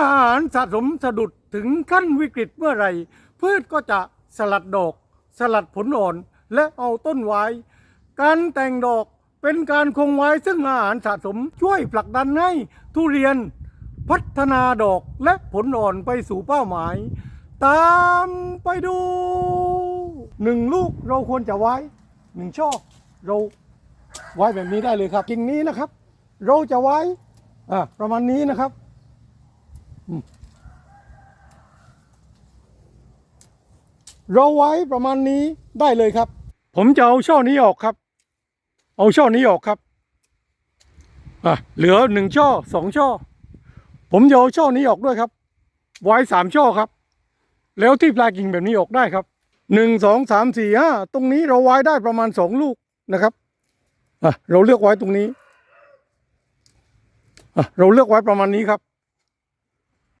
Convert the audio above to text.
อาหารสะสมสะดุดถึงขั้นวิกฤตเมื่อไหร่ พืชก็จะสลัดดอก สลัดผลอ่อนและเอาต้นไว้ การแต่งดอกเป็นการคงไว้ซึ่งอาหารสะสมช่วยผลักดันให้ทุเรียนพัฒนาดอกและผลอ่อนไปสู่เป้าหมาย ตามไปดูหนึ่งลูกเราควรจะไว้หนึ่งช่อเราไว้แบบนี้ได้เลยครับกิ่งนี้นะครับ เราจะไว้อ่ประมาณนี้นะครับ เราไว้ประมาณนี้ได้เลยครับ ผมจะเอาช่อนี้ออกครับ เอาช่อนี้ออกครับอะเหลือหนึ่งช่อสองช่อ ผมจะเอาช่อนี้ออกด้วยครับ ไว้สามช่อครับ แล้วที่ปลายกิ่งแบบนี้ออกได้ครับหนึ่งสองสามสี่ห้าตรงนี้เราไว้ได้ประมาณสองลูกนะครับอะเราเลือกไว้ตรงนี้อะเราเลือกไว้ประมาณนี้ครับ